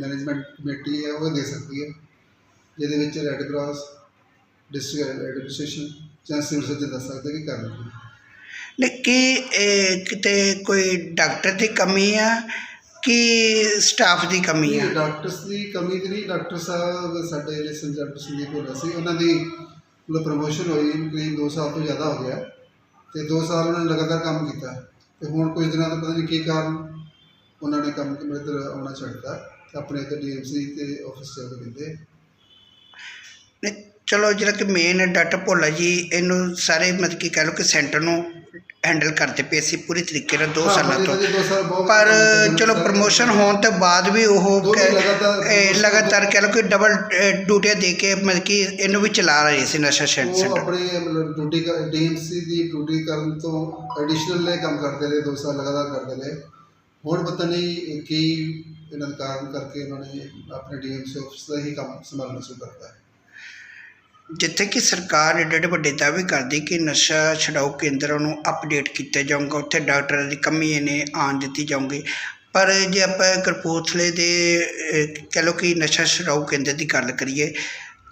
Management committee ਹੈ ਉਹ ਦੇ ਸਕਦੀ ਹੈ। ਜਿਹਦੇ ਵਿੱਚ ਰੈੱਡ ਕਰਾਸ ਡਿਸਟ੍ਰਿਕਟ ਐਡਮਿਨਿਸਟ੍ਰੇਸ਼ਨ ਜਾਂ ਸਿਵਲ ਸਰਜਨ ਦੱਸ ਸਕਦੇ ਕਿ ਕਰ ਲਓ ਨੇ। ਕੀ ਇਹ ਕਿਤੇ ਕੋਈ ਡਾਕਟਰ ਦੀ ਕਮੀ ਆ ਕਿ ਸਟਾਫ ਦੀ ਕਮੀ ਆ? ਡਾਕਟਰਸ ਦੀ ਕਮੀ ਨਹੀਂ। ਡਾਕਟਰ ਸਾਹਿਬ ਸਾਡੇ ਜਿਹੜੇ ਡਾਕਟਰ ਸੰਦੀਪ ਹੋਣਾ ਸੀ ਉਹਨਾਂ ਦੀ ਮਤਲਬ ਪ੍ਰਮੋਸ਼ਨ ਹੋਈ ਕਰੀਬ 2 ਸਾਲ ਤੋਂ ਜ਼ਿਆਦਾ ਹੋ ਗਿਆ ਤੇ 2 ਸਾਲ ਉਹਨਾਂ ਨੇ ਲਗਾਤਾਰ ਕੰਮ ਕੀਤਾ। ਤੇ ਹੁਣ ਕੁਝ ਦਿਨਾਂ ਤੋਂ ਪਤਾ ਨਹੀਂ ਕੀ ਕਾਰਨ ਉਹਨਾਂ ਨੇ ਕੰਮ ਮੇਰੇ ਇੱਧਰ ਆਉਣਾ ਛੱਡਤਾ। ਆਪਣੇ ਇੱਧਰ ਡੀਐਮਸੀ ਤੇ ਆਫਿਸ ਚੱਲ ਕਹਿੰਦੇ ਨੇ ਚਲੋ ਜਿਹੜਾ ਕਿ ਮੇਨ ਡਾਕਟਰ ਭੋਲਾ ਜੀ ਇਹਨੂੰ ਸਾਰੇ ਮਤਲਬ ਕਿ ਕਹਿ ਲਓ ਕਿ ਸੈਂਟਰ ਨੂੰ ਹੈਂਡਲ ਕਰਦੇ ਪਏ ਸੀ ਪੂਰੀ ਤਰੀਕੇ ਨਾਲ 2 ਹਾਂ, ਸਾਲਾਂ ਤੋਂ। ਹਜੇ ਦੋ ਸਾਲ ਬਹੁਤ ਪਰ। ਚਲੋ ਪ੍ਰਮੋਸ਼ਨ ਹੋਣ ਤੋਂ ਬਾਅਦ ਵੀ ਉਹ ਦੋ ਕਹਿ- ਲਗਾਤਾਰ ਇਹ ਲਗਾਤਾਰ ਕਹਿ ਲਓ ਕਿ ਡਬਲ ਡਿਊਟੀਆਂ ਦੇ ਕੇ ਮਤਲਬ ਕਿ ਇਹਨੂੰ ਵੀ ਚਲਾ ਰਹੇ ਸੀ ਨਸ਼ਾ ਉਹ ਸੈਂਟਰ ਆਪਣੇ ਮਤਲਬ ਡਿਊਟੀ ਡੀਐਮਸੀ ਦੀ ਡਿਊਟੀ ਕਰਨ ਤੋਂ ਐਡੀਸ਼ਨਲ ਕੰਮ ਕਰਦੇ ਰਹੇ 2 ਸਾਲ ਲਗਾਤਾਰ ਕਰਦੇ ਰਹੇ। ਹੁਣ ਪਤਾ ਨਹੀਂ ਕੀ ਇਹਨਾਂ ਦਾ ਕਾਰਨ ਕਰਕੇ ਉਹਨਾਂ ਨੇ ਆਪਣੇ ਡੀਐਮਸੀ ਆਫਿਸ ਦਾ ਹੀ ਕੰਮ ਸੰਭਾਲਣਾ ਸ਼ੁਰੂ ਕਰਤਾ ਹੈ। ਜਿੱਥੇ ਕਿ ਸਰਕਾਰ ਏਡੇ ਏਡੇ ਵੱਡੇ ਦਾਅਵੇ ਕਰਦੀ ਕਿ ਨਸ਼ਾ ਛਡਾਊ ਕੇਂਦਰਾਂ ਨੂੰ ਅਪਡੇਟ ਕੀਤਾ ਜਾਊਗਾ ਉੱਥੇ ਡਾਕਟਰਾਂ ਦੀ ਕਮੀ ਨੇ ਆਣ ਦਿੱਤੀ ਜਾਊਗੀ। ਪਰ ਜੇ ਆਪਾਂ ਕਪੂਰਥਲੇ ਦੇ ਕਹਿ ਲਓ ਕਿ ਨਸ਼ਾ ਛਡਾਊ ਕੇਂਦਰ ਦੀ ਗੱਲ ਕਰੀਏ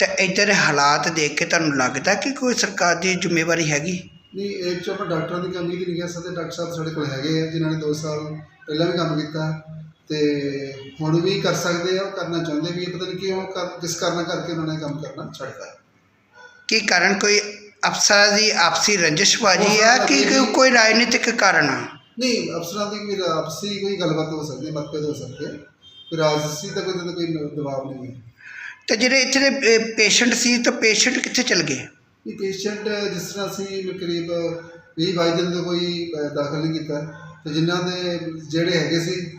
ਤਾਂ ਇੱਧਰ ਹਾਲਾਤ ਦੇਖ ਕੇ ਤੁਹਾਨੂੰ ਲੱਗਦਾ ਕਿ ਕੋਈ ਸਰਕਾਰ ਦੀ ਜ਼ਿੰਮੇਵਾਰੀ ਹੈਗੀ? ਨਹੀਂ ਇਹ 'ਚ ਆਪਾਂ ਡਾਕਟਰਾਂ ਦੀ ਕਮੀ ਦੀ ਨਹੀਂ ਕਹਿ ਸਕਦੇ ਡਾਕਟਰ ਸਾਹਿਬ ਸਾਡੇ ਕੋਲ ਹੈਗੇ ਆ ਜਿਨ੍ਹਾਂ ਨੇ 2 ਸਾਲ ਪਹਿਲਾਂ ਵੀ ਕੰਮ ਕੀਤਾ ਤੇ ਹੁਣ ਵੀ ਕਰ ਸਕਦੇ ਆ ਉਹ ਕਰਨਾ ਚਾਹੁੰਦੇ ਵੀ ਪਤਾ ਨਹੀਂ ਕਿਉਂ ਕਰ- ਕਿਸ ਕਾਰਨ ਕਰਕੇ ਉਹਨਾਂ ਨੇ ਕੰਮ ਕਰਨਾ ਛੱਡਤਾ। ਕੀ ਕਾਰਨ ਕੋਈ ਅਫਸਰਾਂ ਦੀ ਆਪਸੀ ਰੰਜਿਸ਼ਬਾਜੀ ਆ ਕਿ ਕੋਈ ਰਾਜਨੀਤਿਕ ਕਾਰਨ ਆ? ਨਹੀਂ ਅਫਸਰਾਂ ਦੀ ਵੀ ਆਪਸੀ ਕੋਈ ਗੱਲਬਾਤ ਹੋ ਸਕਦੀ ਹੈ ਮਤਭੇਦ ਹੋ ਸਕਦੇ ਆ। ਕੋਈ ਰਾਜਸੀ ਦਾ ਕੋਈ ਤਾਂ ਕੋਈ ਦਬਾਅ ਨਹੀਂ ਹੈ। ਤੇ ਜਿਹੜੇ ਇੱਥੇ ਦੇ ਪੇਸ਼ੈਂਟ ਸੀ ਤਾਂ ਪੇਸ਼ੈਂਟ ਕਿੱਥੇ ਚਲ ਗਏ? ਇਹ ਪੇਸ਼ੈਂਟ ਜਿਸ ਤਰ੍ਹਾਂ ਅਸੀਂ ਕਰੀਬ 20 22 ਦਿਨ ਤੋਂ ਕੋਈ ਅ, ਦਾਖਲ ਨਹੀਂ ਕੀਤਾ। ਤੇ ਜਿਨ੍ਹਾਂ ਦੇ ਜਿਹੜੇ ਹੈਗੇ ਸੀ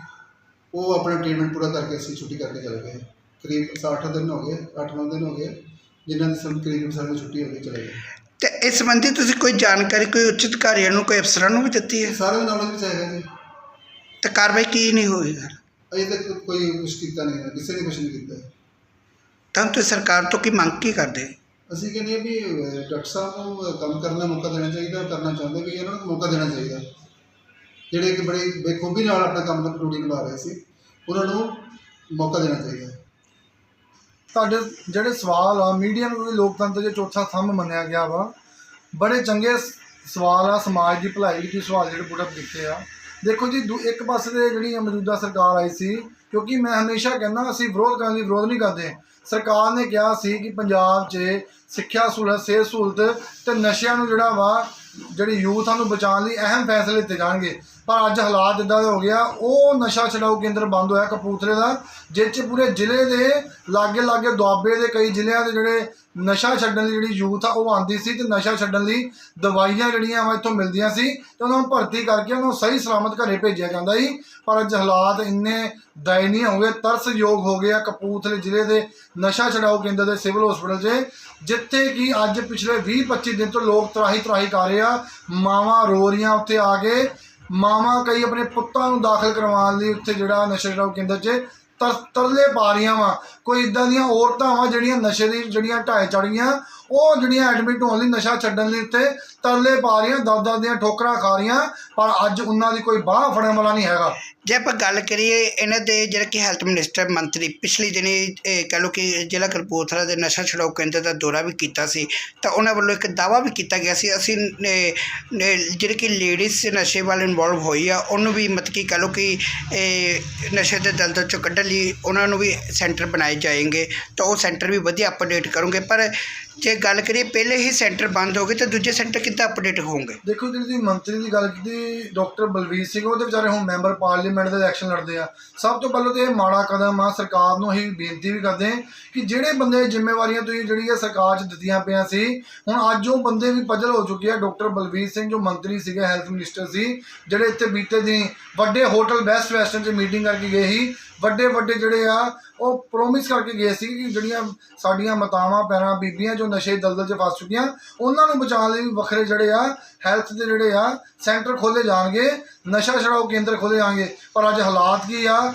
ਉਹ ਆਪਣਾ ਟ੍ਰੀਟਮੈਂਟ ਪੂਰਾ ਕਰਕੇ ਅਸੀਂ ਛੁੱਟੀ ਕਰਕੇ ਚਲੇ ਗਏ। ਕਰੀਬ 60 ਦਿਨ ਹੋ ਗਏ 8-9 ਦਿਨ ਹੋ ਗਏ ਜਿਨ੍ਹਾਂ ਦੀ ਸਾਨੂੰ ਕਰੀਬ ਸਾਨੂੰ ਛੁੱਟੀ ਹੋ ਗਈ ਚਲੇ ਗਏ। ਤੇ ਇਸ ਸੰਬੰਧੀ ਤੁਸੀਂ ਕੋਈ ਜਾਣਕਾਰੀ ਕੋਈ ਉੱਚ ਅਧਿਕਾਰੀਆਂ ਨੂੰ ਕੋਈ ਅਫਸਰਾਂ ਨੂੰ ਵੀ ਦਿੱਤੀ ਹੈ? ਸਾਰੇ ਨਾਲੋਂ ਵੀ ਚਾਹੀਦਾ ਜੀ। ਤੇ ਕਾਰਵਾਈ ਕੀ ਨਹੀਂ ਹੋਈ? ਅਜੇ ਤੱਕ ਕੋਈ ਕੁਛ ਕੀਤਾ ਨਹੀਂ ਹੈ ਕਿਸੇ ਨੇ ਕੁਛ ਨਹੀਂ ਕੀਤਾ। ਤਾਂ ਤੁਸੀਂ ਸਰਕਾਰ ਤੋਂ ਕੀ ਮੰਗ ਕੀ ਕਰਦੇ? ਅਸੀਂ ਕਹਿੰਦੇ ਹਾਂ ਵੀ ਡਾਕਟਰ ਸਾਹਿਬ ਨੂੰ ਕੰਮ ਕਰਨ ਦਾ ਮੌਕਾ ਦੇਣਾ ਚਾਹੀਦਾ ਕਰਨਾ ਚਾਹੁੰਦੇ ਵੀ ਇਹਨਾਂ ਨੂੰ ਮੌਕਾ ਦੇਣਾ ਚਾਹੀਦਾ। ਜਿਹੜੇ ਕਿ ਬੜੇ ਬੇਖੂਬੀ ਨਾਲ ਆਪਣਾ ਕੰਮ ਡਿਊਟੀ ਨਿਭਾ ਰਹੇ ਸੀ, ਉਹਨਾਂ ਨੂੰ ਮੌਕਾ ਦੇਣਾ ਚਾਹੀਦਾ। ਤੁਹਾਡੇ ਜਿਹੜੇ ਸਵਾਲ ਆ, ਮੀਡੀਆ ਨੂੰ ਵੀ ਲੋਕਤੰਤਰ ਦੇ ਚੌਥਾ ਥੰਮ ਮੰਨਿਆ ਗਿਆ ਵਾ। ਬੜੇ ਚੰਗੇ ਸਵਾਲ ਆ, ਸਮਾਜ ਦੀ ਭਲਾਈ ਲਈ ਸਵਾਲ ਜਿਹੜੇ ਪੁੱਟ ਦਿੱਤੇ ਆ। ਦੇਖੋ ਜੀ, ਦੂ- ਇੱਕ ਪਾਸੇ ਤੇ ਜਿਹੜੀ ਮੌਜੂਦਾ ਸਰਕਾਰ ਆਈ ਸੀ, ਕਿਉਂਕਿ ਮੈਂ ਹਮੇਸ਼ਾ ਕਹਿੰਦਾ ਅਸੀਂ ਵਿਰੋਧ ਕਰਨ ਦੀ ਵਿਰੋਧ ਨਹੀਂ ਕਰਦੇ। ਸਰਕਾਰ ਨੇ ਕਿਹਾ ਸੀ ਕਿ ਪੰਜਾਬ 'ਚ ਸਿੱਖਿਆ ਸਹੂਲਤ ਸਿਹਤ ਸਹੂਲਤ ਤੇ ਨਸ਼ਿਆਂ ਨੂੰ ਜਿਹੜਾ ਵਾ, ਜਿਹੜੀ ਯੂਥ ਨੂੰ ਬਚਾਉਣ ਲਈ ਅਹਿਮ ਫੈਸਲੇ ਲਿੱਤੇ ਜਾਣਗੇ। ਪਰ ਅੱਜ ਹਾਲਾਤ ਇਦਾਂ ਦੇ ਹੋ ਗਿਆ ਉਹ ਨਸ਼ਾ ਛਡਾਊ ਕੇਂਦਰ ਬੰਦ ਹੋਇਆ ਕਪੂਰਥਲੇ ਦਾ ਜਿਸ 'ਚ ਪੂਰੇ ਜ਼ਿਲ੍ਹੇ ਦੇ ਲਾਗੇ ਲਾਗੇ ਦੁਆਬੇ ਦੇ ਕਈ ਜ਼ਿਲ੍ਹਿਆਂ ਦੇ ਜਿਹੜੇ ਨਸ਼ਾ ਛੱਡਣ ਲਈ ਜਿਹੜੀ ਯੂਥ ਆ, ਉਹ ਆਂਦੀ ਸੀ ਤੇ ਨਸ਼ਾ ਛੱਡਣ ਲਈ ਦਵਾਈਆਂ ਜਿਹੜੀਆਂ ਵਾ ਇੱਥੋਂ ਮਿਲਦੀਆਂ ਸੀ ਤੇ ਉਹਨਾਂ ਨੂੰ ਭਰਤੀ ਕਰਕੇ ਉਹਨਾਂ ਨੂੰ ਸਹੀ ਸਲਾਮਤ ਘਰੇ ਭੇਜਿਆ ਜਾਂਦਾ ਸੀ। ਪਰ ਅੱਜ ਹਾਲਾਤ ਇੰਨੇ ਦਇਨੀय ਹੋ ਗਏ, ਤਰਸਯੋਗ ਹੋ ਗਏ ਆ ਕਪੂਰਥਲੇ ਜ਼ਿਲ੍ਹੇ ਦੇ ਨਸ਼ਾ ਛਡਾਊ ਕੇਂਦਰ ਦੇ ਸਿਵਲ ਹਸਪੀਟਲ 'ਚ, ਜਿੱਥੇ ਕਿ ਅੱਜ ਪਿਛਲੇ 20-25 ਦਿਨ ਤੋਂ ਲੋਕ ਤਰਾਹੀ ਤਰਾਹੀ ਕਰ ਰਹੇ ਆ, ਮਾਵਾਂ ਰੋ ਰਹੀਆਂ ਉੱਥੇ ਆ ਕੇ ਮਾਵਾਂ ਕਈ ਆਪਣੇ ਪੁੱਤਾਂ ਨੂੰ ਦਾਖਲ ਕਰਵਾਉਣ ਲਈ ਉੱਥੇ ਜਿਹੜਾ ਨਸ਼ਾ ਛਡਾਊ ਕੇਂਦਰ 'ਚ ਤਰ, ਤਰਲੇ ਪਾ ਰਹੀਆਂ ਵਾ। ਕੋਈ ਇਦਾਂ ਦੀਆਂ ਔਰਤਾਂ ਵਾ ਜਿਹੜੀਆਂ ਨਸ਼ੇ ਦੀ, ਜਿਹੜੀਆਂ ਢਾਏ ਚੜ ਉਹ ਜਿਹੜੀਆਂ ਐਡਮਿਟ ਹੋਣ ਲਈ ਨਸ਼ਾ ਛੱਡਣ ਲਈ ਉੱਤੇ ਤਰਲੇ ਪਾ ਰਹੀਆਂ ਦਸ ਦੀਆਂ ਠੋਕਰਾਂ ਖਾ ਰਹੀਆਂ, ਪਰ ਅੱਜ ਉਹਨਾਂ ਦੀ ਕੋਈ ਬਾਹ ਫੜਨ ਵਾਲਾ ਨਹੀਂ ਹੈਗਾ। ਜੇ ਆਪਾਂ ਗੱਲ ਕਰੀਏ ਇਹਨਾਂ ਦੇ ਜਿਹੜੇ ਕਿ ਹੈਲਥ ਮਿਨਿਸਟਰ ਮੰਤਰੀ, ਪਿਛਲੇ ਦਿਨੀ ਇਹ ਕਹਿ ਲਓ ਕਿ ਜ਼ਿਲ੍ਹਾ ਕਪੂਰਥਲਾ ਦੇ ਨਸ਼ਾ ਛੁਡਾਊ ਕੇਂਦਰ ਦਾ ਦੌਰਾ ਵੀ ਕੀਤਾ ਸੀ, ਤਾਂ ਉਹਨਾਂ ਵੱਲੋਂ ਇੱਕ ਦਾਵਾ ਵੀ ਕੀਤਾ ਗਿਆ ਸੀ, ਅਸੀਂ ਜਿਹੜੇ ਕਿ ਲੇਡੀਜ਼ ਨਸ਼ੇ ਵੱਲ ਇਨਵੋਲਵ ਹੋਈ ਆ, ਉਹਨੂੰ ਵੀ ਮਤਲਬ ਕਿ ਕਹਿ ਲਓ ਕਿ ਇਹ ਨਸ਼ੇ ਦੇ ਦਲਦਲ ਚੋਂ ਕੱਢਣ ਲਈ ਉਹਨਾਂ ਨੂੰ ਵੀ ਸੈਂਟਰ ਬਣਾਏ ਜਾਏਗੇ, ਤਾਂ ਉਹ ਸੈਂਟਰ ਵੀ ਵਧੀਆ ਅਪਡੇਟ ਕਰੋਗੇ ਪਰ ਜੇ ਗੱਲ ਕਰੀਏ, ਪਹਿਲੇ ਹੀ ਸੈਂਟਰ ਬੰਦ ਹੋ ਗਏ ਤਾਂ ਦੂਜੇ ਸੈਂਟਰ ਕਿੱਦਾਂ ਅਪਡੇਟ ਹੋਣਗੇ? ਦੇਖੋ ਜਿਹੜੀ ਤੁਸੀਂ ਮੰਤਰੀ ਦੀ ਗੱਲ ਕੀਤੀ, ਡਾਕਟਰ ਬਲਵੀਰ ਸਿੰਘ, ਉਹਦੇ ਵਿਚਾਰੇ ਹੁਣ ਮੈਂਬਰ ਪਾਰਲੀਮੈਂਟ ਦੇ ਇਲੈਕਸ਼ਨ ਲੜਦੇ ਆ। ਸਭ ਤੋਂ ਪਹਿਲਾਂ ਤੇ ਇਹ ਮਾੜਾ ਕਦਮ ਆ, ਸਰਕਾਰ ਨੂੰ ਅਸੀਂ ਬੇਨਤੀ ਵੀ ਕਰਦੇ ਹਾਂ ਕਿ ਜਿਹੜੇ ਬੰਦੇ ਜ਼ਿੰਮੇਵਾਰੀਆਂ ਤੁਸੀਂ ਜਿਹੜੀ ਇਹ ਸਰਕਾਰ 'ਚ ਦਿੱਤੀਆਂ ਪਈਆਂ ਸੀ, ਹੁਣ ਅੱਜ ਉਹ ਬੰਦੇ ਵੀ ਪਜਲ ਹੋ ਚੁੱਕੇ ਆ, ਡਾਕਟਰ ਬਲਵੀਰ ਸਿੰਘ ਜੋ ਮੰਤਰੀ ਸੀਗੇ ਹੈਲਥ ਮਿਨਿਸਟਰ ਸੀ, ਜਿਹੜੇ ਇੱਥੇ ਬੀਤੇ ਦਿਨ ਵੱਡੇ ਹੋਟਲ ਬੈਸਟ ਵੈਸਟਰਨ 'ਚ ਮੀਟਿੰਗ ਕਰਕੇ ਗਏ ਸੀ ਵੱਡੇ ਵੱਡੇ ਜਿਹੜੇ ਆ, ਉਹ ਪ੍ਰੋਮਿਸ ਕਰਕੇ ਗਏ ਸੀ ਕਿ ਜਿਹੜੀਆਂ ਸਾਡੀਆਂ ਮਾਤਾਵਾਂ ਪੈਰਾਂ ਬੀਬੀਆਂ ਜੋ ਨਸ਼ੇ ਦਲਦਲ 'ਚ ਫਸ ਚੁੱਕੀਆਂ, ਉਹਨਾਂ ਨੂੰ ਬਚਾਉਣ ਲਈ ਵੀ ਵੱਖਰੇ ਜਿਹੜੇ ਆ ਹੈਲਥ ਦੇ ਜਿਹੜੇ ਆ ਸੈਂਟਰ ਖੋਲੇ ਜਾਣਗੇ, ਨਸ਼ਾ ਛਡਾਊ ਕੇਂਦਰ ਖੋਲੇ ਜਾਣਗੇ। ਪਰ ਅੱਜ ਹਾਲਾਤ ਕੀ ਆ?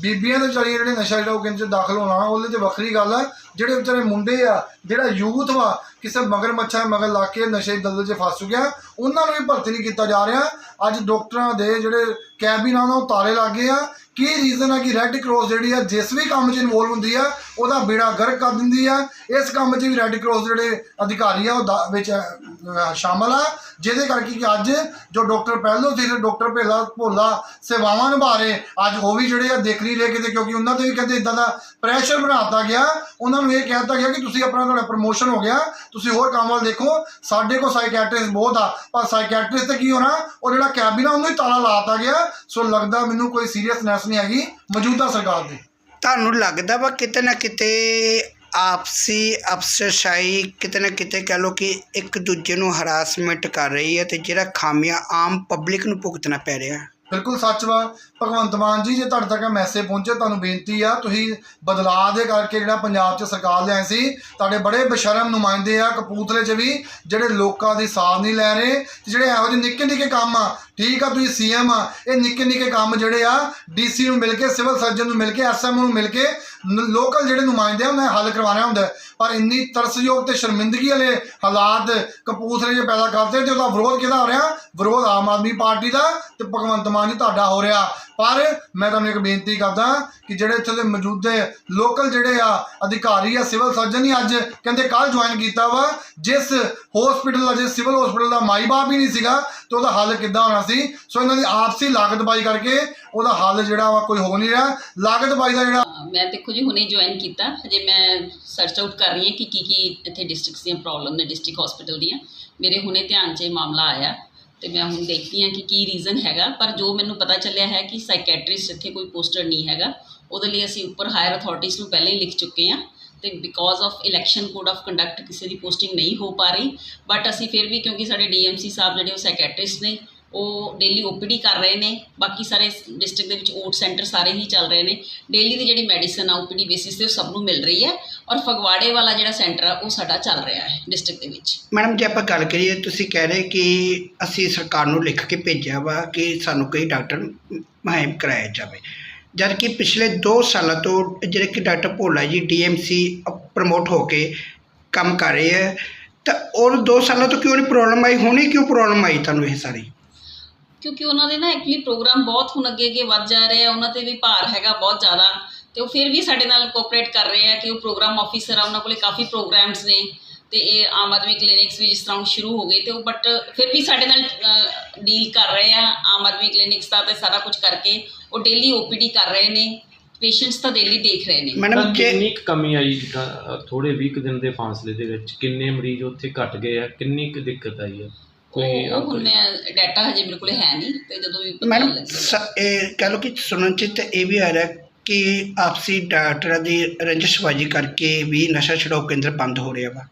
ਬੀਬੀਆਂ ਦੇ ਵਿਚਾਰੀਆਂ ਜਿਹੜੇ ਨਸ਼ਾ ਜਿਹੜਾ ਉਹ ਕੇਂਦਰ 'ਚ ਦਾਖਲ ਹੋਣਾ, ਉਹਦੇ 'ਚ ਵੱਖਰੀ ਗੱਲ ਆ। ਜਿਹੜੇ ਵਿਚਾਰੇ ਮੁੰਡੇ ਆ, ਜਿਹੜਾ ਯੂਥ ਵਾ, ਕਿਸੇ ਮਗਰ ਮੱਛਾ ਮਗਰ ਲਾ ਕੇ ਨਸ਼ੇ ਦੀ ਦਲਦਲ 'ਚ ਫਸ ਚੁੱਕਿਆ, ਉਹਨਾਂ ਨੂੰ ਵੀ ਭਰਤੀ ਨਹੀਂ ਕੀਤਾ ਜਾ ਰਿਹਾ। ਅੱਜ ਡਾਕਟਰਾਂ ਦੇ ਜਿਹੜੇ ਕੈਬਿਨ ਆ ਉਹਨਾਂ ਨੂੰ ਤਾਲੇ ਲੱਗੇ ਆ। ਕੀ ਰੀਜ਼ਨ ਆ ਕਿ ਰੈੱਡ ਕਰਾਸ ਜਿਹੜੀ ਆ, ਜਿਸ ਵੀ ਕੰਮ 'ਚ ਇਨਵੋਲਵ ਹੁੰਦੀ ਆ ਉਹਦਾ ਬੇੜਾ ਗਰਕ ਕਰ ਦਿੰਦੀ ਆ। ਇਸ ਕੰਮ 'ਚ ਵੀ ਰੈੱਡ ਕਰਾਸ ਜਿਹੜੇ ਅਧਿਕਾਰੀ ਆ, ਉਹ ਦਾ- ਵਿੱਚ ਸ਼ਾਮਲ ਆ। ਜਿਹਦੇ ਕਰਕੇ ਕਿ ਅੱਜ ਜੋ ਡਾਕਟਰ ਪਹਿਲੋਂ ਸੀ ਤੇ ਡਾਕਟਰ ਭੇਲਾ ਭੋਲਾ ਸੇਵਾਵਾਂ ਨਿਭਾ ਰਹੇ, ਅੱਜ ਉਹ ਵੀ ਜਿਹੜੇ ਆ ਦੇਖ ਨਹੀਂ ਰਹੇ ਕਿਤੇ, ਕਿਉਂਕਿ ਉਹਨਾਂ ਤੇ ਵੀ ਕਹਿੰਦੇ ਇਦਾਂ ਦਾ ਪ੍ਰੈਸ਼ਰ ਬਣਾਤਾ ਗਿਆ। ਉਹਨਾਂ ਨੂੰ ਇਹ ਕਹਿ ਦਿੱਤਾ ਗਿਆ ਕਿ ਤੁਸੀਂ ਆਪਣਾ ਤੁਹਾਡਾ ਪ੍ਰਮੋਸ਼ਨ ਹੋ ਗਿਆ। ਤੁਸੀਂ ਹੋਰ ਕੰਮ ਵੱਲ ਦੇਖੋ। ਸਾਡੇ ਕੋਲ ਸਾਈਕੈਟ੍ਰਿਸਟ ਬਹੁਤ ਆ। ਪਰ ਸਾਈਕੈਟ੍ਰਿਸਟ ਤੇ ਕੀ ਹੋਣਾ? ਉਹ ਜਿਹੜਾ ਕੈਬਿਨ ਆ, ਉਹਨੂੰ ਹੀ ਤਾਲਾ ਲਾਤਾ ਗਿਆ। ਸੋ ਲੱਗਦਾ ਮੈਨੂੰ ਕੋਈ ਸੀਰੀਅਸਨੈਸ ਨਹੀਂ ਹੈਗੀ ਮੌਜੂਦਾ ਸਰਕਾਰ ਦੀ ਤੁਹਾਨੂੰ ਲੱਗਦਾ ਵਾ ਕਿਤੇ ਨਾ ਕਿਤੇ ਆਪਸੀ ਅਫਸਰਸ਼ਾਹੀ ਕਿਤੇ ਨਾ ਕਿਤੇ ਕਹਿ ਲਓ ਕਿ ਇੱਕ ਦੂਜੇ ਨੂੰ ਹਰਾਸਮੈਂਟ ਕਰ ਰਹੀ ਹੈ ਤੇ ਜਿਹੜਾ ਖਾਮੀਆਂ ਆਮ ਪਬਲਿਕ ਨੂੰ ਭੁਗਤਣਾ ਪੈ ਰਿਹਾ ਬਿਲਕੁਲ ਸੱਚ ਵਾ। ਭਗਵੰਤ ਮਾਨ ਜੀ, ਜੇ ਤੁਹਾਡੇ ਤੱਕ ਮੈਸੇਜ ਪਹੁੰਚੇ, ਤੁਹਾਨੂੰ ਬੇਨਤੀ ਆ, ਤੁਸੀਂ ਬਦਲਾਅ ਦੇ ਕਰਕੇ ਜਿਹੜਾ ਪੰਜਾਬ 'ਚ ਸਰਕਾਰ ਲਿਆਏ ਸੀ, ਤੁਹਾਡੇ ਬੜੇ ਬਸ਼ਰਮ ਨੁਮਾਇੰਦੇ ਆ ਕਪੂਰਥਲੇ 'ਚ ਵੀ, ਜਿਹੜੇ ਲੋਕਾਂ ਦੀ ਸਾਥ ਨਹੀਂ ਲੈ ਰਹੇ ਜਿਹੜੇ ਇਹੋ ਜਿਹੇ ਨਿੱਕੇ ਨਿੱਕੇ ਕੰਮ ਆ ਠੀਕ ਆ, ਤੁਸੀਂ ਸੀਐਮ ਆ। ਇਹ ਨਿੱਕੇ ਨਿੱਕੇ ਕੰਮ ਜਿਹੜੇ ਆ ਡੀਸੀ ਨੂੰ ਮਿਲ ਕੇ, ਸਿਵਲ ਸਰਜਨ ਨੂੰ ਮਿਲ ਕੇ ਐਸਐਮ ਨੂੰ ਮਿਲ ਕੇ ਲੋਕਲ ਜਿਹੜੇ ਨੁਮਾਇੰਦੇ ਆ ਉਹਨਾਂ ਨੇ ਹੱਲ ਕਰਵਾਉਣਾ ਹੁੰਦਾ। ਪਰ ਇੰਨੀ ਤਰਸਯੋਗ ਤੇ ਸ਼ਰਮਿੰਦਗੀ ਵਾਲੇ ਹਾਲਾਤ ਕਪੂਰਥਲੇ 'ਚ ਪੈਦਾ ਕਰਦੇ ਤੇ ਉਹਦਾ ਵਿਰੋਧ ਕਿਹਦਾ ਹੋ ਰਿਹਾ? ਵਿਰੋਧ ਆਮ ਆਦਮੀ ਪਾਰਟੀ ਦਾ ਤੇ ਭਗਵੰਤ ਮਾਨ ਜੀ ਤੁਹਾਡਾ ਹੋ ਰਿਹਾ। ਪਰ ਮੈਂ ਤੁਹਾਨੂੰ ਇੱਕ ਬੇਨਤੀ ਕਰਦਾ ਕਿ ਜਿਹੜੇ ਇੱਥੇ ਦੇ ਮੌਜੂਦੇ ਲੋਕਲ ਜਿਹੜੇ ਆ, ਅਧਿਕਾਰੀ ਆ, ਸਿਵਲ ਸਰਜਨ ਹੀ ਅੱਜ ਕਹਿੰਦੇ ਕੱਲ ਜੁਆਇਨ ਕੀਤਾ ਵਾ। ਜਿਸ ਹਸਪੀਟਲ ਦਾ, ਜਿਸ ਸਿਵਲ ਹਸਪੀਟਲ ਦਾ ਮਾਈ ਬਾਪ ਹੀ ਨਹੀਂ ਸੀਗਾ, ਤੇ ਉਹਦਾ ਹੱਲ ਕਿੱਦਾਂ ਹੋਣਾ ਸੀ। ਸੋ ਇਹਨਾਂ ਦੀ ਆਪਸੀ ਲਾਗਤਬਾਜ਼ੀ ਕਰਕੇ ਉਹਦਾ ਹੱਲ ਜਿਹੜਾ ਵਾ ਕੋਈ ਹੋ ਨਹੀਂ ਰਿਹਾ। ਲਾਗਤਬਾਜ਼ੀ ਦਾ ਜਿਹੜਾ ਮੈਂ ਦੇਖੋ ਜੀ ਹੁਣੇ ਜੁਆਇਨ ਕੀਤਾ। ਹਜੇ ਮੈਂ ਸਰਚ ਆਊਟ ਕਰ ਰਹੀ ਹਾਂ ਕਿ ਕੀ ਕੀ ਇੱਥੇ ਡਿਸਟ੍ਰਿਕਟਸ ਦੀਆਂ ਪ੍ਰੋਬਲਮ ਨੇ ਡਿਸਟ੍ਰਿਕਟ ਹਸਪੀਟਲ ਦੀਆਂ। ਮੇਰੇ ਹੁਣੇ ਧਿਆਨ 'ਚ ਇਹ ਮਾਮਲਾ ਆਇਆ ਤੇ ਮੈਂ ਹੁਣ ਦੇਖਦੀ ਹਾਂ ਕਿ ਕੀ ਰੀਜ਼ਨ ਹੈਗਾ। ਪਰ ਜੋ ਮੈਨੂੰ ਪਤਾ ਚੱਲਿਆ ਹੈ ਕਿ ਸਾਈਕੈਟ੍ਰਿਸਟ ਇੱਥੇ ਕੋਈ ਪੋਸਟਰ ਨਹੀਂ ਹੈਗਾ। ਉਹਦੇ ਲਈ ਅਸੀਂ ਉੱਪਰ ਹਾਇਰ ਅਥਾਰਟੀਜ਼ ਨੂੰ ਪਹਿਲਾਂ ਹੀ ਲਿਖ ਚੁੱਕੇ ਹਾਂ। ਤੇ because of election code of conduct ਕਿਸੇ ਦੀ ਪੋਸਟਿੰਗ ਨਹੀਂ ਹੋ ਪਾ ਰਹੀ। ਬਟ ਅਸੀਂ ਫਿਰ ਵੀ ਕਿਉਂਕਿ ਸਾਡੇ ਡੀਐਮਸੀ ਸਾਹਿਬ ਜਿਹੜੇ ਉਹ ਸਾਈਕੈਟ੍ਰਿਸਟ ਨੇ ਉਹ ਡੇਲੀ ਓਪੀਡੀ ਕਰ ਰਹੇ ਨੇ, ਬਾਕੀ ਸਾਰੇ ਡਿਸਟ੍ਰਿਕਟ ਦੇ ਵਿੱਚ ਓਟ ਸੈਂਟਰ ਸਾਰੇ ਹੀ ਚੱਲ ਰਹੇ ਨੇ। ਡੇਲੀ ਦੀ ਜਿਹੜੀ ਮੈਡੀਸਨ ਆ ਓਪੀਡੀ ਬੇਸਿਸ ਤੇ ਉਹ ਸਭ ਨੂੰ ਮਿਲ ਰਹੀ ਹੈ ਔਰ ਫਗਵਾੜੇ ਵਾਲਾ ਜਿਹੜਾ ਸੈਂਟਰ ਆ, ਉਹ ਸਾਡਾ ਚੱਲ ਰਿਹਾ ਹੈ ਡਿਸਟ੍ਰਿਕਟ ਦੇ ਵਿੱਚ। ਮੈਡਮ, ਜੇ ਆਪਾਂ ਗੱਲ ਕਰੀਏ, ਤੁਸੀਂ ਕਹਿ ਰਹੇ ਕਿ ਅਸੀਂ ਸਰਕਾਰ ਨੂੰ ਲਿਖ ਕੇ ਭੇਜਿਆ ਵਾ ਕਿ ਸਾਨੂੰ ਕਈ ਡਾਕਟਰ ਮੁਹੱਈਆ ਕਰਾਇਆ ਜਾਵੇ। ਜਦ ਕਿ ਪਿਛਲੇ 2 ਸਾਲਾਂ ਤੋਂ ਜਿਹੜੇ ਕਿ ਡਾਕਟਰ ਭੋਲਾ ਜੀ ਡੀਐਮਸੀ ਪ੍ਰਮੋਟ ਹੋ ਕੇ ਕੰਮ ਕਰ ਰਹੇ ਹੈ, ਤਾਂ ਉਹ 2 ਸਾਲਾਂ ਤੋਂ ਕਿਉਂ ਨਹੀਂ ਪ੍ਰੋਬਲਮ ਆਈ? ਹੁਣੇ ਕਿਉਂ ਪ੍ਰੋਬਲਮ ਆਈ ਤੁਹਾਨੂੰ ਇਹ ਸਾਰੀ? ਕਿਉਂਕਿ ਉਹਨਾਂ ਦੇ ਨਾ ਐਕਚੁਅਲੀ ਪ੍ਰੋਗਰਾਮ ਬਹੁਤ ਹੁਣ ਅੱਗੇ ਅੱਗੇ ਵੱਧ ਜਾ ਰਹੇ ਆ ਉਹਨਾਂ ਤੇ ਵੀ ਭਾਰ ਹੈਗਾ ਬਹੁਤ ਜ਼ਿਆਦਾ ਤੇ ਉਹ ਫਿਰ ਵੀ ਸਾਡੇ ਨਾਲ ਕੋਆਪਰੇਟ ਕਰ ਰਹੇ ਆ ਕਿ ਉਹ ਪ੍ਰੋਗਰਾਮ ਆਫੀਸਰ ਆ ਉਹਨਾਂ ਕੋਲੇ ਕਾਫੀ ਪ੍ਰੋਗਰਾਮਸ ਨੇ ਤੇ ਇਹ ਆਮ ਆਦਮੀ ਕਲੀਨਿਕਸ ਵੀ ਜਿਸ ਤਰ੍ਹਾਂ ਹੁਣ ਸ਼ੁਰੂ ਹੋ ਗਏ ਤੇ ਉਹ ਬਟ ਫਿਰ ਵੀ ਸਾਡੇ ਨਾਲ ਡੀਲ ਕਰ ਰਹੇ ਆ ਆਮ ਆਦਮੀ ਕਲੀਨਿਕਸ ਦਾ ਤੇ ਸਾਰਾ ਕੁਝ ਕਰਕੇ ਉਹ ਡੇਲੀ ਓਪੀਡੀ ਕਰ ਰਹੇ ਨੇ ਪੇਸ਼ੈਂਟਸ ਤਾਂ ਡੇਲੀ ਦੇਖ ਰਹੇ ਨੇ। ਮੈਡਮ ਕਿੰਨੀ ਕੁ ਕਮੀ ਆਈ ਥੋੜੇ 20 ਕੁ ਦਿਨ ਦੇ ਫਾਸਲੇ ਦੇ ਵਿੱਚ ਕਿੰਨੇ ਮਰੀਜ਼ ਉੱਥੇ ਘਟ ਗਏ ਆ ਕਿੰਨੀ ਕੁ ਦਿੱਕਤ ਆਈ ਹੈ ਕੋਈ ਉਹ ਹੁਣ ਮੈਂ ਡਾਟਾ ਹਜੇ ਮੇਰੇ ਕੋਲੇ ਹੈ ਨਹੀਂ ਤੇ ਜਦੋਂ ਵੀ ਪਤਾ ਮੈਡਮ ਲੱਗੇਗਾ ਸ- ਇਹ ਕਹਿ ਲਓ ਕਿ ਸੁਣਨ ਚ ਤਾਂ ਇਹ ਵੀ ਆ ਰਿਹਾ ਕਿ ਆਪਸੀ ਡਾਕਟਰਾਂ ਦੀ ਰੰਜਿਸ਼ਬਾਜੀ ਕਰਕੇ ਵੀ ਨਸ਼ਾ ਛੁਡਾਓ ਕੇਂਦਰ ਬੰਦ ਹੋ ਰਿਹਾ ਵਾ।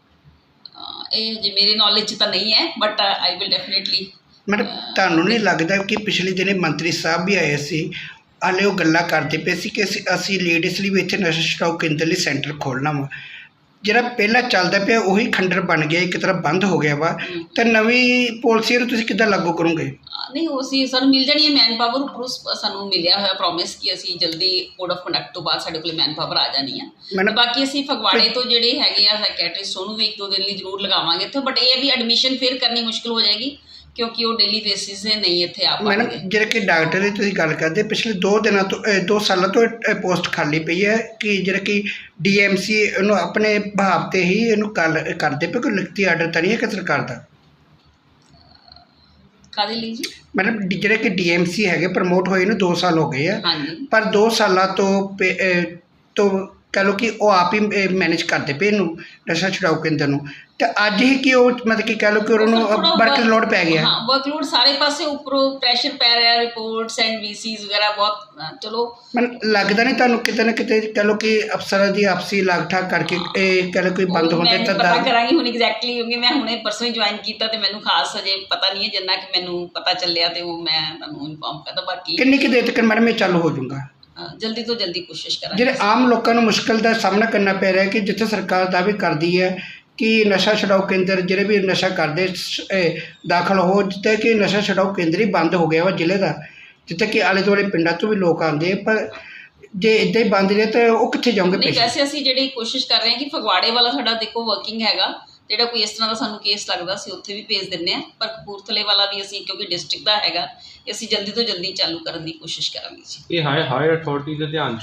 ਇਹ ਹਜੇ ਮੇਰੇ ਨੌਲੇਜ 'ਚ ਤਾਂ ਨਹੀਂ ਹੈ but I will definitely madam ਤੁਹਾਨੂੰ ਨਹੀਂ ਲੱਗਦਾ ਕਿ ਪਿਛਲੇ ਦਿਨੇ ਮੰਤਰੀ ਸਾਹਿਬ ਵੀ ਆਏ ਸੀ? ਹਾਲੇ ਉਹ ਗੱਲਾਂ ਕਰਦੇ ਪਏ ਸੀ ਕਿ ਅਸੀਂ ਅਸੀਂ ਲੇਡੀਜ਼ ਲਈ ਵੀ ਇੱਥੇ ਨਸ਼ਾ ਛੁਡਾਓ ਕੇਂਦਰ ਲਈ ਸੈਂਟਰ ਖੋਲ੍ਹਣਾ ਵਾ। ਜਿਹੜਾ ਪਹਿਲਾਂ ਚੱਲਦਾ ਪਿਆ ਉਹੀ ਖੰਡਰ ਬਣ ਗਿਆ ਇੱਕ ਤਰ੍ਹਾਂ ਬੰਦ ਹੋ ਗਿਆ ਵਾ। ਤਾਂ ਨਵੀਂ ਪਾਲਿਸੀ ਨੂੰ ਤੁਸੀਂ ਕਿੱਦਾਂ ਲਾਗੂ ਕਰੋਗੇ? ਨਹੀਂ ਉਹ ਸੀ ਸਾਨੂੰ ਮਿਲ ਜਾਣੀ ਹੈ ਮੈਨ ਪਾਵਰ ਉੱਪਰੋਂ ਸਾਨੂੰ ਮਿਲਿਆ ਹੋਇਆ ਪ੍ਰੋਮਿਸ ਕਿ ਅਸੀਂ ਜਲਦੀ ਕੋਡ ਆਫ ਕੰਡਕਟ ਤੋਂ ਬਾਅਦ ਸਾਡੇ ਕੋਲੇ ਮੈਨ ਪਾਵਰ ਆ ਜਾਣੀ ਤੇ ਬਾਕੀ ਅਸੀਂ ਫਗਵਾੜੇ ਤੋਂ ਜਿਹੜੇ ਹੈਗੇ ਆ ਸਾਈਕੈਟ੍ਰਿਸਟ ਉਹਨੂੰ ਵੀ ਇੱਕ ਦੋ ਦਿਨ ਲਈ ਜ਼ਰੂਰ ਲਗਾਵਾਂਗੇ ਇੱਥੇ ਬਟ ਇਹ ਹੈ ਵੀ ਐਡਮਿਸ਼ਨ ਫਿਰ ਕਰਨੀ ਮੁਸ਼ਕਲ ਹੋ ਜਾਏਗੀ। ਕਿਉਂਕਿ ਉਹ ਡੇਲੀ ਬੇਸਿਸ ਤੇ ਨਹੀਂ ਇੱਥੇ ਆ ਮੈਡਮ ਪਾਣਗੇ ਜਿਹੜੇ ਕਿ ਡਾਕਟਰ ਦੀ ਤੁਸੀਂ ਗੱਲ ਕਰਦੇ ਪਿਛਲੇ 2 ਦਿਨਾਂ ਤੋਂ 2 ਸਾਲਾਂ ਤੋਂ ਪੋਸਟ ਖਾਲੀ ਪਈ ਹੈ ਕਿ ਜਿਹੜਾ ਕਿ ਡੀਐਮਸੀ ਇਹਨੂੰ ਆਪਣੇ ਭਾਵ ਤੇ ਹੀ ਇਹਨੂੰ ਕਰ ਕਰਦੇ ਪਏ ਕੋਈ ਲਿਖਤੀ ਆਰਡਰ ਤਾਂ ਨਹੀਂ ਹੈ ਕਿ ਸਰਕਾਰ ਦਾ? ਕਾਦੇ ਲਈ ਜੀ? ਮੈਡਮ ਡੀ- ਜਿਹੜੇ ਕਿ ਡੀਐਮਸੀ ਹੈਗੇ ਪ੍ਰਮੋਟ ਹੋਏ ਨੂੰ 2 ਸਾਲ ਹੋ ਗਏ ਆ। ਹਾਂਜੀ। ਪਰ 2 ਸਾਲਾਂ ਤੋਂ ਪੇ- ਅਹ ਤੋਂ ਕਹ ਲਓ ਕਿ ਉਹ ਆਪ ਹੀ ਮੈਨੇਜ ਕਰਦੇ ਪਏ ਇਹਨੂੰ ਨਸ਼ਾ ਛੁਡਾਓ ਕੇਂਦਰ ਨੂੰ। ਤੇ ਅੱਜ ਹੀ ਕਿ ਉਹ ਮਤਲਬ ਕਿ ਕਹ ਲਓ ਕਿ ਉਹਨਾਂ ਨੂੰ ਵਰਕ ਲੋਡ ਪੈ ਗਿਆ। ਹਾਂ ਵਰਕਲੋਡ ਸਾਰੇ ਪਾਸੇ ਉੱਪਰੋਂ ਪ੍ਰੈਸ਼ਰ ਪੈ ਰਿਹਾ ਰਿਪੋਰਟਸ ਐਂਡ ਵੀਸੀਜ਼ ਵਗੈਰਾ ਬਹੁਤ ਚਲੋ। ਮਨ ਲੱਗਦਾ ਨਹੀਂ ਤੁਹਾਨੂੰ ਕਿਤੇ ਨਾ ਕਿਤੇ ਕਹ ਲਓ ਕਿ ਅਫਸਰਾਂ ਦੀ ਆਪਸੀ ਲਾਗਠਾਕ ਕਰਕੇ ਇਹ ਕਹ ਲਓ ਕੋਈ ਬੰਦ ਹੁੰਦੇ ਤਾਂ ਪਤਾ ਕਰਾਂਗੀ ਹੁਣ ਐਗਜ਼ੈਕਟਲੀ ਕਿਉਂਕਿ ਮੈਂ ਹੁਣੇ ਪਰਸੋਂ ਹੀ ਜੁਆਇਨ ਕੀਤਾ ਤੇ ਮੈਨੂੰ ਖਾਸ ਅਜੇ ਪਤਾ ਨਹੀਂ ਹੈ ਜਿੰਨਾ ਕਿ ਮੈਨੂੰ ਪਤਾ ਚੱਲਿਆ ਤੇ ਉਹ ਮੈਂ ਤੁਹਾਨੂੰ ਇਨਫੋਰਮ ਕਰਦਾ ਬਾਕੀ ਕਿੰਨੀ ਕਿ ਦੇਰ ਤੱਕ ਮੈਡਮ ਇਹ ਚਾਲੂ ਹੋ ਜਾਊਗਾ? ਜਲਦੀ ਤੋਂ ਜਲਦੀ ਕੋਸ਼ਿਸ਼ ਕਰਾਂਗੇ ਜਿਹੜੇ ਆਮ ਲੋਕਾਂ ਨੂੰ ਮੁਸ਼ਕਲ ਦਾ ਸਾਹਮਣਾ ਕਰਨਾ ਪੈ ਰਿਹਾ ਕਿ ਜਿੱਥੇ ਸਰਕਾਰ ਦਾਅਵੇ ਕਰਦੀ ਹੈ ਕਿ ਨਸ਼ਾ ਛਡਾਓ ਕੇਂਦਰ ਜਿਹੜੇ ਵੀ ਨਸ਼ਾ ਕਰਦੇ ਦਾਖਲ ਹੋ ਜਿੱਥੇ ਕਿ ਨਸ਼ਾ ਛਡਾਓ ਕੇਂਦਰ ਹੀ ਬੰਦ ਹੋ ਗਿਆ ਵਾ ਜ਼ਿਲ੍ਹੇ ਦਾ ਜਿੱਥੇ ਕਿ ਆਲੇ ਦੁਆਲੇ ਪਿੰਡਾਂ ਤੋਂ ਵੀ ਲੋਕ ਆਉਂਦੇ ਪਰ ਜੇ ਇਦਾਂ ਹੀ ਬੰਦ ਰਹੇ ਤਾਂ ਉਹ ਕਿੱਥੇ ਜਾਓਗੇ ਨਹੀਂ? ਵੈਸੇ ਅਸੀਂ ਜਿਹੜੀ ਕੋਸ਼ਿਸ਼ ਕਰ ਰਹੇ ਹਾਂ ਕਿ ਫਗਵਾੜੇ ਵਾਲਾ ਸਾਡਾ ਦੇਖੋ ਵਰਕਿੰਗ ਹੈਗਾ ਜਿਹੜਾ ਕੋਈ ਇਸ ਤਰ੍ਹਾਂ ਦਾ ਸਾਨੂੰ ਕੇਸ ਲੱਗਦਾ ਸੀ ਉੱਥੇ ਵੀ ਭੇਜ ਦਿੰਨੇ ਆ ਪਰ ਕਪੂਰਥਲੇ ਵਾਲਾ ਵੀ ਅਸੀਂ, ਕਿਉਂਕਿ ਡਿਸਟ੍ਰਿਕਟ ਦਾ ਹੈਗਾ, ਅਸੀਂ ਜਲਦੀ ਤੋਂ ਜਲਦੀ ਚਾਲੂ ਕਰਨ ਦੀ ਕੋਸ਼ਿਸ਼ ਕਰਾਂਗੇ ਜੀ। ਇਹ ਹਾਈ ਹਾਈ ਅਥਾਰਟੀ ਦੇ ਧਿਆਨ 'ਚ